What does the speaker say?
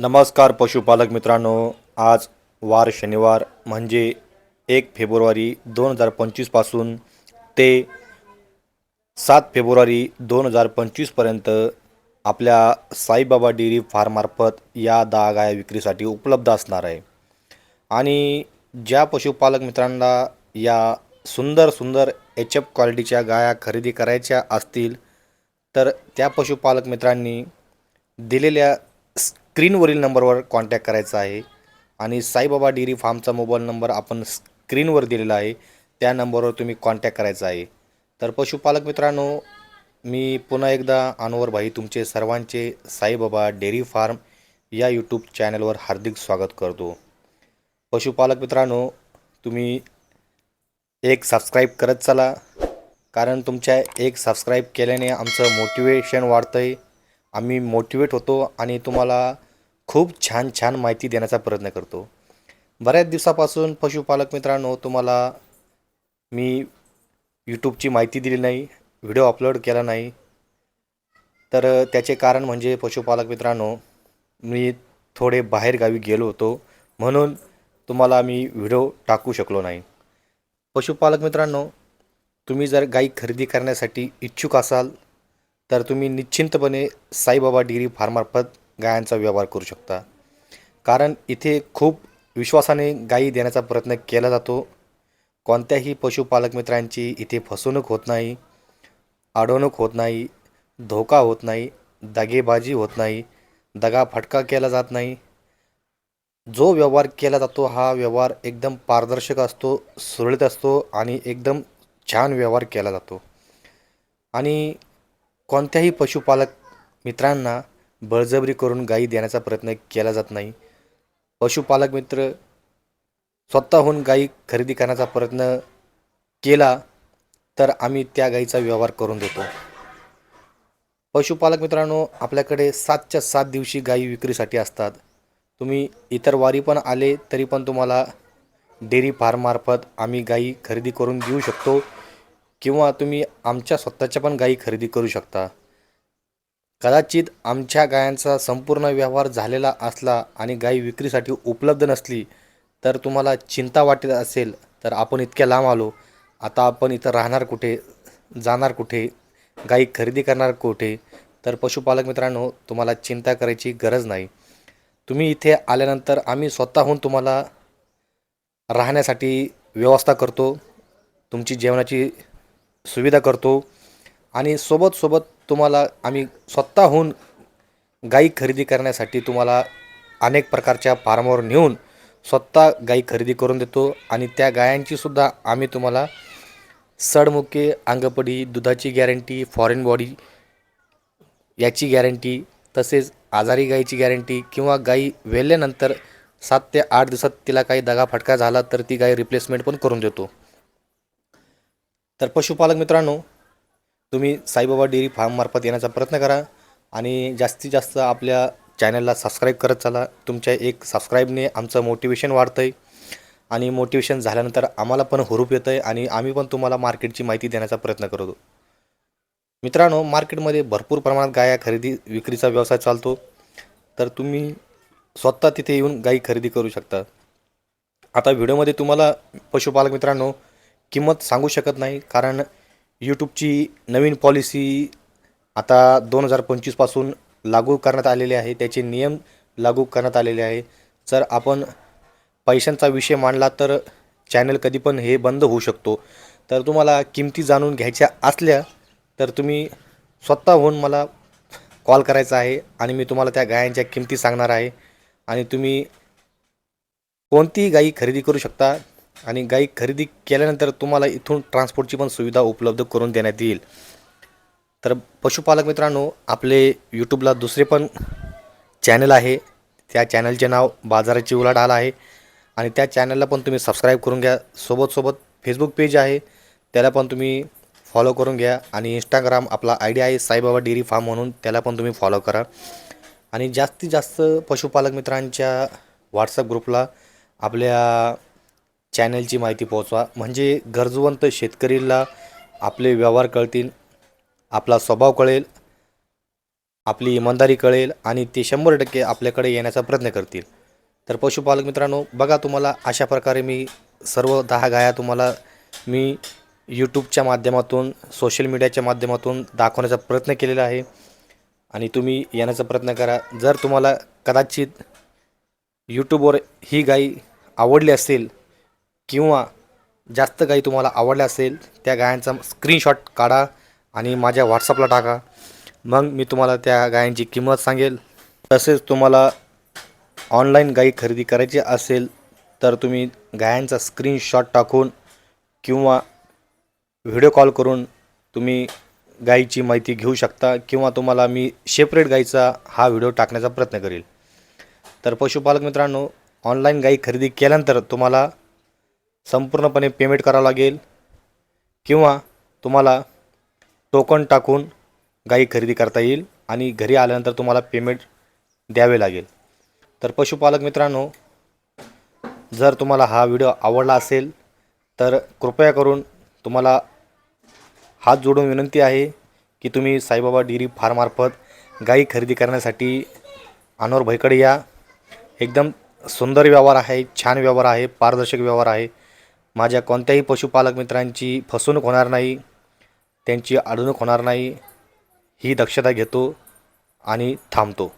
नमस्कार पशुपालक मित्रांनो. आज वार शनिवार म्हणजे एक फेब्रुवारी दोन हजार पंचवीसपासून ते सात फेब्रुवारी दोन हजार पंचवीसपर्यंत आपल्या साईबाबा डेअरी फार्ममार्फत या दहा गाया विक्रीसाठी उपलब्ध असणार आहे. आणि ज्या पशुपालक मित्रांना या सुंदर सुंदर एच एफ क्वालिटीच्या गाया खरेदी करायच्या असतील तर त्या पशुपालक मित्रांनी दिलेल्या स्क्रीनवरील नंबरवर कॉन्टॅक्ट करायचा आहे. आणि साईबाबा डेअरी फार्मचा मोबाईल नंबर आपण स्क्रीनवर दिलेला आहे. त्या नंबरवर तुम्ही कॉन्टॅक्ट करायचा आहे. तर पशुपालक मित्रांनो मी पुन्हा एकदा अनवर भाई तुमचे सर्वांचे साईबाबा डेअरी फार्म या यूट्यूब चॅनलवर हार्दिक स्वागत करतो. पशुपालक मित्रांनो तुम्ही एक सबस्क्राईब करत चला. कारण तुमच्या एक सबस्क्राईब केल्याने आमचं मोटिवेशन वाढतं आहे आम्ही मोटिवेट होतो आणि तुम्हाला खूप छान छान माहिती देण्याचा प्रयत्न करतो. बऱ्याच दिवसापासून पशुपालक मित्रांनो तुम्हाला मी यूट्यूबची माहिती दिली नाही व्हिडिओ अपलोड केला नाही. तर त्याचे कारण म्हणजे पशुपालक मित्रांनो मी थोडे बाहेरगावी गेलो होतो म्हणून तुम्हाला मी व्हिडिओ टाकू शकलो नाही. पशुपालक मित्रांनो तुम्ही जर गाई खरेदी करण्यासाठी इच्छुक असाल तर तुम्ही निश्चिंतपणे साईबाबा डेअरी फार्मार्फत गायांचा व्यवहार करू शकता. कारण इथे खूप विश्वासाने गायी देण्याचा प्रयत्न केला जातो. कोणत्याही पशुपालक मित्रांची इथे फसवणूक होत नाही अडवणूक होत नाही धोका होत नाही दगेबाजी होत नाही दगा फटका केला जात नाही. जो व्यवहार केला जातो हा व्यवहार एकदम पारदर्शक असतो सुरळीत असतो आणि एकदम छान व्यवहार केला जातो. आणि कोणत्याही पशुपालक मित्रांना बळजबरी करून गाई देण्याचा प्रयत्न केला जात नाही. पशुपालक मित्र स्वतःहून गाई खरेदी करण्याचा प्रयत्न केला तर आम्ही त्या गाईचा व्यवहार करून देतो. पशुपालक मित्रांनो आपल्याकडे सातच्या सात दिवशी गाई विक्रीसाठी असतात. तुम्ही इतर वारी पण आले तरी पण तुम्हाला डेअरी फार्ममार्फत आम्ही गाई खरेदी करून देऊ शकतो. किंवा तुम्ही आमच्या स्वतःच्या पण गायी खरेदी करू शकता. कदाचित आमच्या गायांचा संपूर्ण व्यवहार झालेला असला आणि गायी विक्रीसाठी उपलब्ध नसली तर तुम्हाला चिंता वाटत असेल तर आपण इतक्या लांब आलो. आता आपण इथं राहणार कुठे जाणार कुठे गायी खरेदी करणार कुठे तर पशुपालक मित्रांनो तुम्हाला चिंता करायची गरज नाही. तुम्ही इथे आल्यानंतर आम्ही स्वतःहून तुम्हाला राहण्यासाठी व्यवस्था करतो. तुमची जेवणाची सुविधा करतो. आणि सोबत सोबत तुम्हाला आम्ही स्वतःहून गाई खरेदी करण्यासाठी तुम्हाला अनेक प्रकारच्या फार्मवर नेऊन स्वतः गाई खरेदी करून देतो. आणि त्या गायांचीसुद्धा आम्ही तुम्हाला सडमुके अंगपडी दुधाची गॅरंटी फॉरेन बॉडी याची गॅरंटी तसेच आजारी गाईची गॅरंटी किंवा गाई वेल्यानंतर सात ते आठ दिवसात तिला काही दगा फटका झाला तर ती गाय रिप्लेसमेंट पण करून देतो. तर पशुपालक मित्रांनो तुम्ही साईबाबा डेअरी फार्ममार्फत येण्याचा प्रयत्न करा आणि जास्तीत जास्त आपल्या चॅनलला सबस्क्राईब करत चला. तुमच्या एक सबस्क्राईबने आमचं मोटिवेशन वाढतं आहे आणि मोटिवेशन झाल्यानंतर आम्हाला पण हुरूप येतं आहे आणि आम्ही पण तुम्हाला मार्केटची माहिती देण्याचा प्रयत्न करतो. मित्रांनो मार्केटमध्ये भरपूर प्रमाणात गाया खरेदी विक्रीचा व्यवसाय चालतो. तर तुम्ही स्वतः तिथे येऊन गाई खरेदी करू शकता. आता व्हिडिओमध्ये तुम्हाला पशुपालक मित्रांनो किंमत सांगू शकत नाही कारण यूट्यूबची नवीन पॉलिसी आता दोन हजार पंचवीसपासून लागू करण्यात आलेली आहे. त्याचे नियम लागू करण्यात आलेले आहे. जर आपण पैशांचा विषय मांडला तर चॅनल कधी पण हे बंद होऊ शकतो. तर तुम्हाला किमती जाणून घ्यायच्या असल्या तर तुम्ही स्वतःहून मला कॉल करायचा आहे आणि मी तुम्हाला त्या गायांच्या किमती सांगणार आहे. आणि तुम्ही कोणतीही गायी खरेदी करू शकता. आणि गाई खरेदी केल्यानंतर तुम्हाला इथून ट्रान्सपोर्टची पण सुविधा उपलब्ध करून देण्यात येईल. तर पशुपालक मित्रांनो आपले यूट्यूबला दुसरे पण चॅनल आहे. त्या चॅनलचे नाव बाजाराची उलाढाल आहे. आणि त्या चॅनलला पण तुम्ही सबस्क्राईब करून घ्या. सोबत सोबत फेसबुक पेज आहे. त्याला पण तुम्ही फॉलो करून घ्या. आणि इंस्टाग्राम आपला आय डी आहे साईबाबा डेअरी फार्म म्हणून. त्याला पण तुम्ही फॉलो करा. आणि जास्तीत जास्त पशुपालक मित्रांच्या व्हॉट्सअप ग्रुपला आपल्या चॅनलची माहिती पोहोचवा. म्हणजे गरजवंत शेतकरीला आपले व्यवहार कळतील आपला स्वभाव कळेल आपली इमानदारी कळेल आणि ते शंभर टक्के आपल्याकडे येण्याचा प्रयत्न करतील. तर पशुपालक मित्रांनो बघा तुम्हाला अशा प्रकारे मी सर्व दहा गाया तुम्हाला मी यूट्यूबच्या माध्यमातून सोशल मीडियाच्या माध्यमातून दाखवण्याचा प्रयत्न केलेला आहे. आणि तुम्ही येण्याचा प्रयत्न करा. जर तुम्हाला कदाचित यूट्यूबवर ही गाई आवडली असेल किंवा जास्त गाई तुम्हाला आवडल्या असेल त्या गायांचा स्क्रीनशॉट काढा आणि माझ्या व्हॉट्सअपला टाका. मग मी तुम्हाला त्या गायांची किंमत सांगेल. तसेच तुम्हाला ऑनलाईन गाई खरेदी करायची असेल तर तुम्ही गायांचा स्क्रीनशॉट टाकून किंवा व्हिडिओ कॉल करून तुम्ही गाईची माहिती घेऊ शकता किंवा तुम्हाला मी सेपरेट गाईचा हा व्हिडिओ टाकण्याचा प्रयत्न करेल. तर पशुपालक मित्रांनो ऑनलाईन गाई खरेदी केल्यानंतर तुम्हाला संपूर्णपणे पेमेंट करावं लागेल किंवा तुम्हाला टोकन टाकून गाई खरेदी करता येईल आणि घरी आल्यानंतर तुम्हाला पेमेंट द्यावे लागेल. तर पशुपालक मित्रांनो जर तुम्हाला हा व्हिडिओ आवडला असेल तर कृपया करून तुम्हाला हात जोडून विनंती आहे की तुम्ही साईबाबा डेअरी फार्मार्फत गाई खरेदी करण्यासाठी अनोर भाईकडे या. एकदम सुंदर व्यवहार आहे छान व्यवहार आहे पारदर्शक व्यवहार आहे. माझ्या कोणत्याही पशुपालक मित्रांची फसवणूक होणार नाही त्यांची अडवणूक होणार नाही ही दक्षता घेतो आणि थांबतो.